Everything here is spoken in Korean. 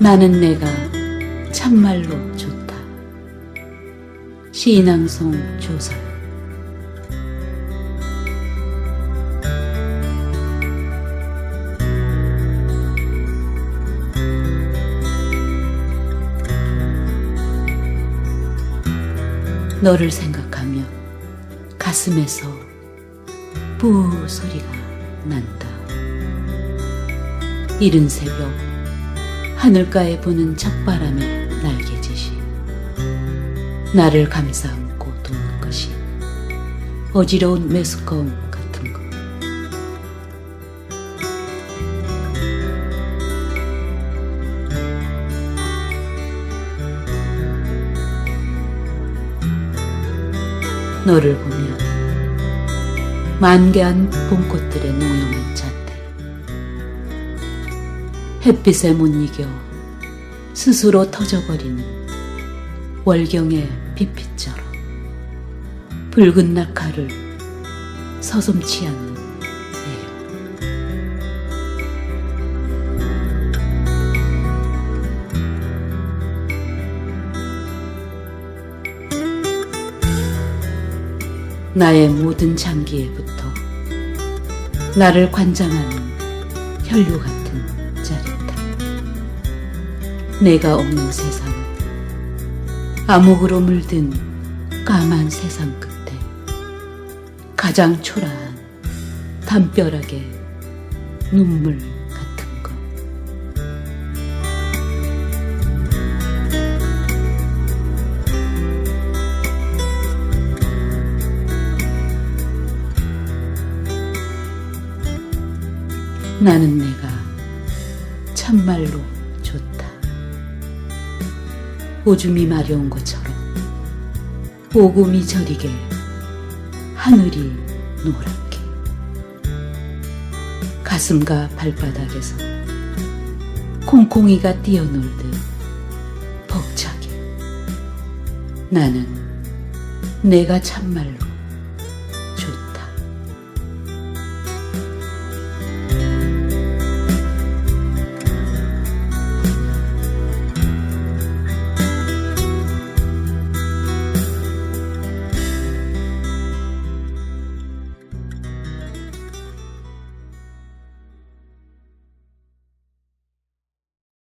나는 내가 참말로 좋다. 시인왕송 조설 너를 생각하며 가슴에서 뿌 소리가 난다. 이른 새벽 하늘가에 부는 첫바람의 날개짓이 나를 감싸 안고 도는 것이 어지러운 메스꺼움 같은 것. 너를 보면 만개한 봄꽃들의 노용한 자태 햇빛에 못 이겨 스스로 터져버리는 월경의 빛빛처럼 붉은 낙하를 서슴치 않는. 나의 모든 장기에부터 나를 관장하는 혈류 같 내가 없는 세상은 암흑으로 물든 까만 세상 끝에 가장 초라한 담벼락의 눈물 같은 것. 나는 내가 참말로 좋다. 오줌이 마려운 것처럼 오금이 저리게 하늘이 노랗게 가슴과 발바닥에서 콩콩이가 뛰어놀듯 벅차게 나는 내가 참말로